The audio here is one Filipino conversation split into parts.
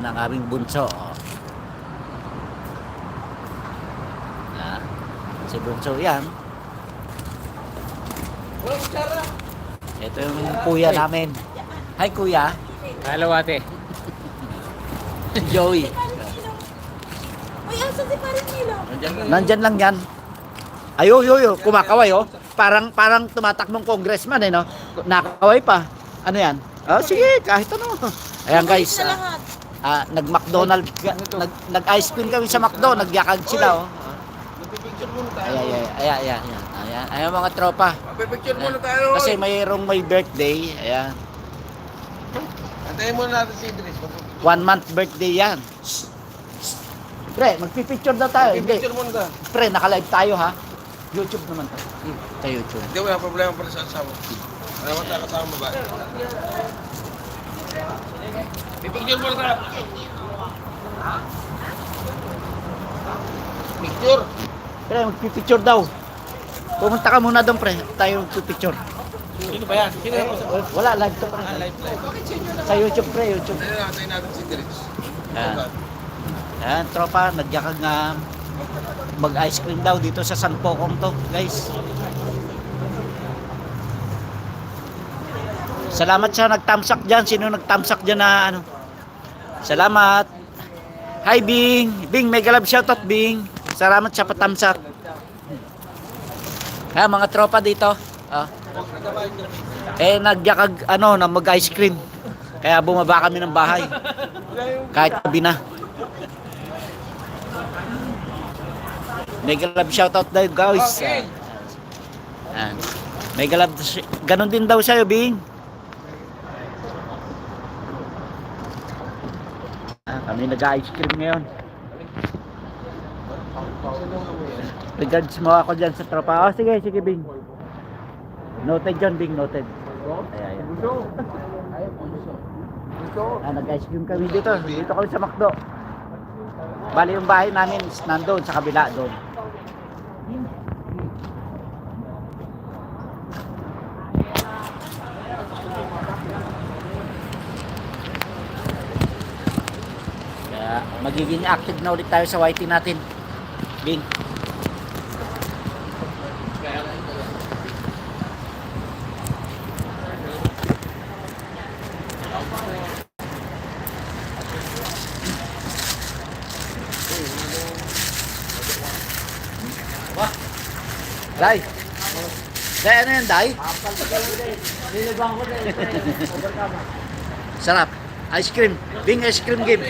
Ayan ang aming bunso. oh. Ah, si bunso yan. Ito yung kuya namin. Hi kuya. Hello ate. Joey. Uy, asa si Paring? Nandyan lang yan. Ayo, yo, yo, kumakaway oh. Parang parang tumatakbong congressman eh no. Nakakaway pa. Ano yan? Oh, sige, kahit ano. Ayan guys. Sa ah, lahat. ah, nag-McDonald, nag, nag-ice cream kami sa McDo, nagyakag sila oh. Ay, ay, ay, ay, ay, ay, ayan, ayan mga tropa. Picture muna tayo. Kasi mayroong may birthday, ayan. Antayin muna natin si Idris. One month birthday yan. Pre, magpipicture daw tayo. Hindi, Picture muna tayo. pre, naka-live tayo ha. YouTube naman to. Sa YouTube. Hindi, wala problema para sa asawa. Ano mo tayo kasama ba? Picture muna tayo. Picture. Pre, magpipicture daw. Pumunta ka muna doon, pre. Tayo magpipicture. Sino ba yan? Sino yan? Eh, Wala, live to, pre. Live, live. Sa YouTube, pre, YouTube. Antayin natin natin si Idris. Ayan. Ayan, tropa, nagyakag nga mag-ice cream daw dito sa San Pocong to, guys. Salamat sa nagtamsak dyan. Sino nagtamsak dyan na ano? Salamat. Hi, Bing. Bing, mega love shoutout, Bing. Salamat sa patamsak. Kaya mga tropa dito. Ah. Eh, nagyakag, ano, na mag-ice cream. Kaya bumaba kami ng bahay. Kahit gabi na. Mega love shoutout daw guys. Okay. Yan. Mega love. Ganon din daw sa'yo, Bing. Kami nag-ice cream ngayon. Regards mo ako dyan sa tropa. Oh, sige, sige, Bing. Noted dyan, Bing. Noted. Ay, ay, ay. Ah, nag-ice cream kami dito. Dito kami sa McDo. Bali yung bahay namin is nandun sa kabila doon. Kaya magiging active na ulit tayo sa YT natin. Bing. Dai. Dai, ano yan, Dai? Sarap. Ice cream. Bing ice cream game.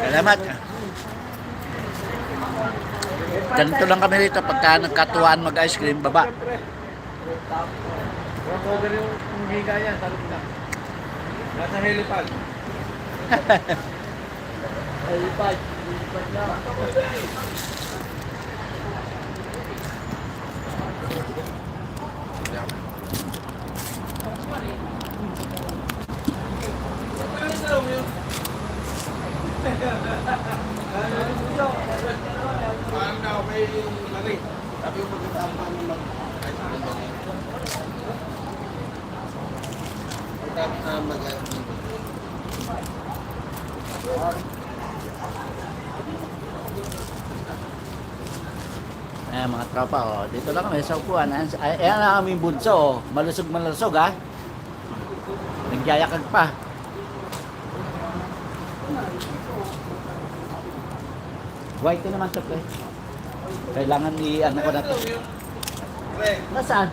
Salamat. Ganito lang kami rito pagka nagkatuwaan mag-ice cream, baba. Cover yung higa niya, talog na. Nasa helipad. Paano na ako may lari? Sabi ko pagkatapos paano mag Pagkatapos na mag Ayan mga tropa, oh. dito lang kami sa upuan. Ayan, ay- ayan ang aming bunso, oh. malusog malusog ha. Nagyayakag pa. White naman to, pre. Kailangan i-ano ko na to. Nasaan?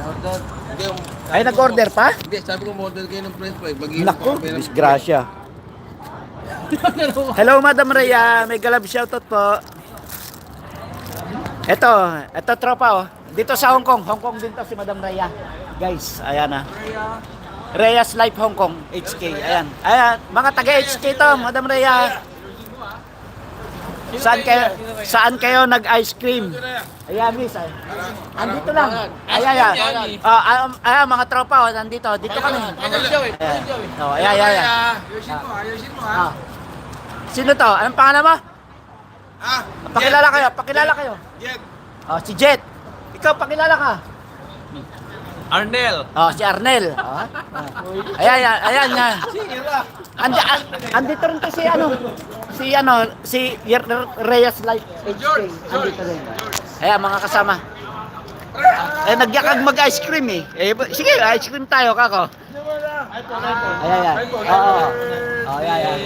Order. Hindi, yung- Ay, nag-order pa? Hindi, sabi ko model kayo ng french fry. Ng- disgrasya. Hello, Madam Rhea. May galab shoutout po. Ito, ito tropa oh. Dito sa Hong Kong. Hong Kong din to si Madam Rhea. Guys, ayan na. Rhea's Life Hong Kong, HK. Ayan. Ayan, mga taga HK to, Madam Rhea. Saan kayo, saan kayo nag-ice cream? Ayan, miss. Ay. Andito lang. Ayan, ayan. Ah, ah, ayan, mga tropa, oh, nandito. Dito kami. Ayan. Oh, ayan, ayan, ayan. Ayusin mo, ayusin mo Ah. Sino to? Anong pangalan mo? Ah, Pakilala kayo, pakilala kayo. Jet. Oh, si Jet. Ikaw, pakilala ka. Arnel. Oh, si Arnel. Oh. Ayan, ayan, ayan. ayan. Andi, an, andito rin kasi ano, si ano, si Reyes Light HK. Andito rin. Ayan, mga kasama. Eh, nagyakag mag-ice cream eh. eh. Sige, ice cream tayo, kako. Ayan, ayan. Oo. Oh, oh, ayan, ayan.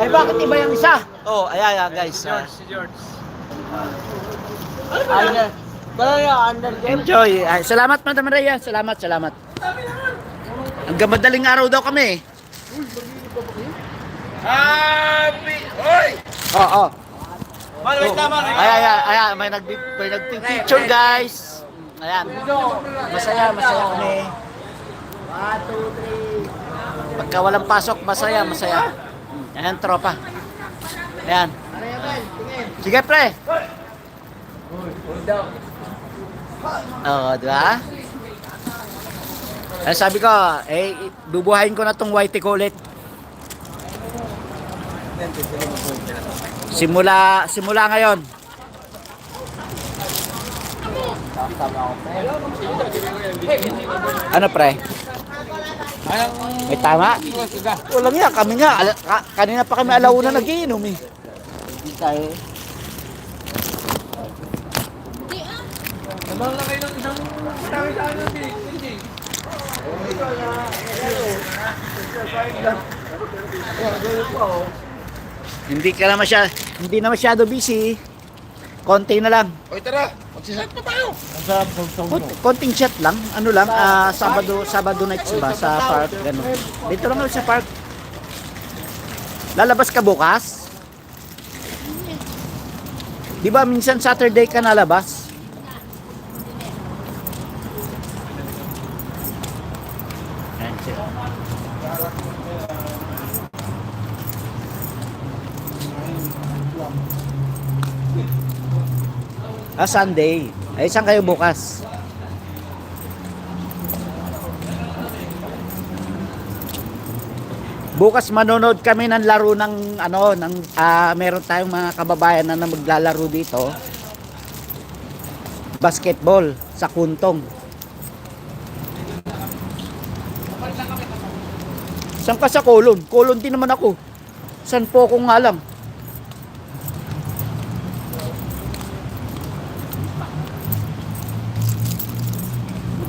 Eh, bakit iba yung isa? Oh, ayan, ayan, guys. Ah. Si George. Enjoy. Ay, salamat, Madam Rhea. Salamat, salamat. Hanggang madaling araw daw kami eh. Happy! Hoy! Oo, oh, Man, wait lang, man. Ayan, ayan, ayan. May, nag may nagpipicture, guys. Ayan. Masaya, masaya kami. One, two, three. Pagka walang pasok, masaya, masaya. Ayan, tropa. Ayan. Sige, pre. Oo, di ba? Eh, sabi ko, eh, bubuhayin ko na tong white ulit. Simula, simula ngayon. Ano pre? May tama? Walang yan, kami nga. Kanina pa kami alauna nagiinom eh. Hindi tayo. Naman lang kayo ng isang marami sa ano, DJ. Hindi ka na masyado, hindi na masyado busy. Konti na lang. Oy, tara. Magsisat na tayo. Kon- Konting chat lang. Ano lang, ah, Sabado, Sabado nights ba sa park, ganun. Dito lang kami sa park. Lalabas ka bukas? Di ba minsan Saturday ka nalabas? Ah, Sunday. Ay, saan kayo bukas? Bukas manonood kami ng laro ng ano ng ah, meron tayong mga kababayan na, na maglalaro dito. Basketball sa Kuntong. Saan ka sa Kolon? Kolon din naman ako. San po ko nga lang.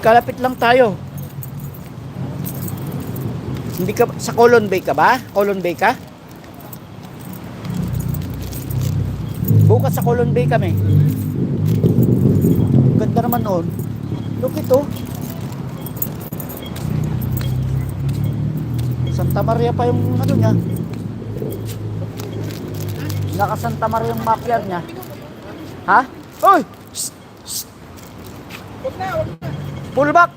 Kalapit lang tayo. Hindi ka sa Colon Bay ka ba? Colon Bay ka? Bukas sa Colon Bay kami. Ganda naman noon. Look ito. Santa Maria pa yung ano niya. Naka Santa Maria yung yan niya. Ha? Oy! Shh! Shh! Pull back!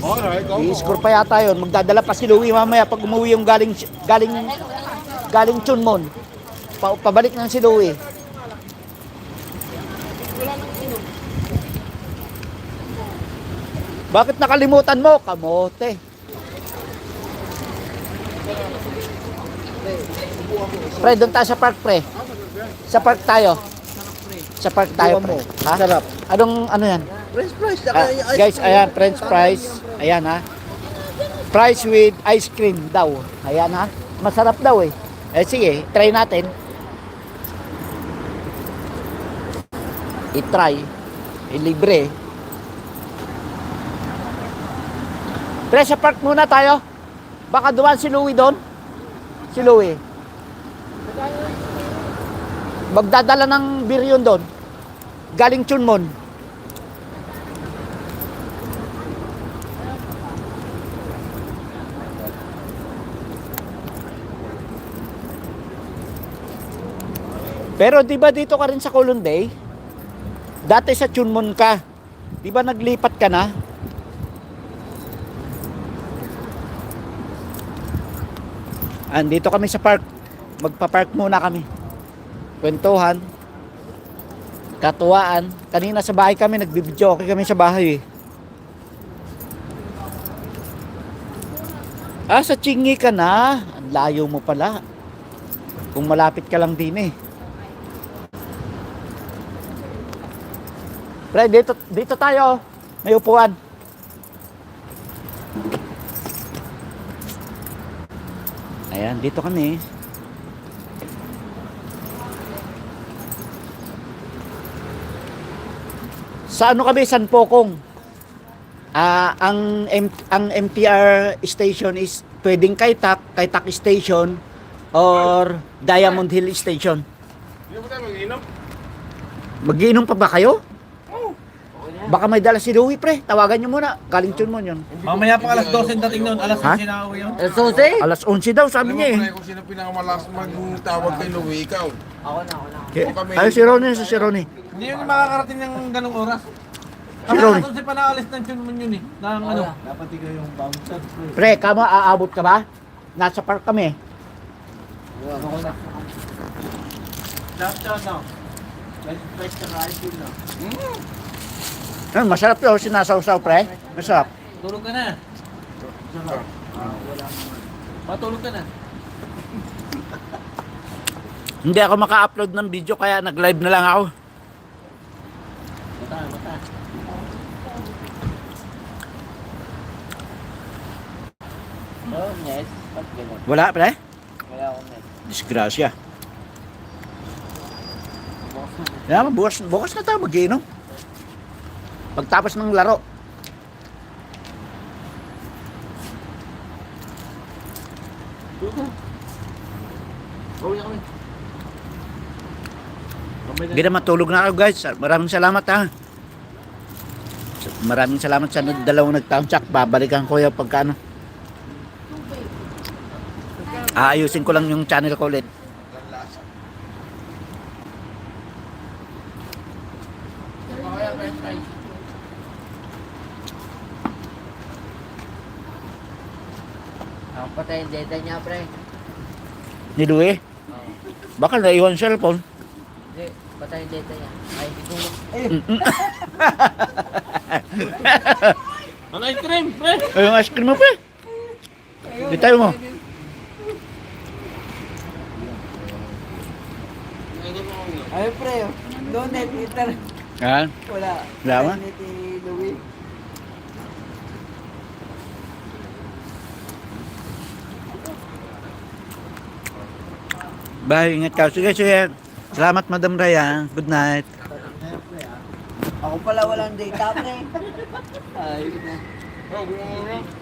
Alright, go. I-score pa yata yun. Magdadala pa si Louie mamaya pag umuwi yung galing galing galing Chunmon. Pa, pabalik na si Louie. Bakit nakalimutan mo? Kamote. Pre, doon tayo sa park, pre. Sa park tayo. Sa park tayo, pre. Ha? Sarap. Anong, ano yan? French fries, Ah, guys, ayan, french fries. Ayan ha. Fries with ice cream daw. Ayan ha. Masarap daw eh. Eh sige, try natin. I-try. I-libre. Pre, sa park muna tayo. Baka duwan si Louie doon. Si Louie. Magdadala ng beer doon. Galing Chunmon. Pero 'di ba dito ka rin sa Colon Bay? Dati sa Chunmon ka. 'Di ba naglipat ka na? Andito kami sa park. Magpa-park muna kami. Kwentuhan. Katuwaan. Kanina sa bahay kami, nagbibidyo okay kami sa bahay eh. Ah, sa Chingi ka na. Ang layo mo pala. Kung malapit ka lang din eh. Pre, dito, dito tayo. May upuan. Ayan, dito kami. Sa ano kami, San Pokong? Ah, ang M- ang MTR station is pwedeng Kaitak, Kaitak Station or Diamond Hill Station. Hindi mo tayo mag-inom? Magiinom pa ba kayo? Baka may dala si Louie, pre. Tawagan nyo muna. Galing tune mo yun. Mamaya pa alas 12 ang dating noon, alas Ha? 11 na ako yun. Alas 11 daw, sabi Alam mo niya eh. pre, kung sino pinakamalakas magtawag kay Louie, ikaw. Okay. Ay, si Ronnie, si Ronnie. Hindi yun makakarating ng ganong oras. Si Ronnie. Kasi pa naalis ng mo yun eh. Ng ano. Pre, kamo aabot ka ba? Nasa park kami. Ay, masarap yun, sinasawsaw, pre. Masarap. Tulog ka na. Matulog ka na. Hindi ako maka-upload ng video, kaya nag-live na lang ako. Mata, mata. Oh, yes. Pag ganun. Wala, pre? Wala akong net. Disgrasya. Kaya bukas, bukas na tayo mag-inom. Pagtapos ng laro. Hindi na matulog na ako guys. Maraming salamat ha. Maraming salamat sa dalawang nagtamtsak. Babalikan ko yung pagka ano. Aayusin ko lang yung channel ko ulit. Ako patay yung data niya, pre. Ni Louie. Baka naiwan cellphone. Hindi, patay yung data niya. Ay, hindi ko Ano ice cream, pre? Ay, yung ice cream mo pa. Di tayo mo. Ay, pre. No net, inter. Ha? Wala. Wala ba? Net ni Louie. Bye, ingat ka. Sige, sige. Salamat, Madam Raya. Good night. Ako pala walang data, pre. Ay, Oh, gumamura.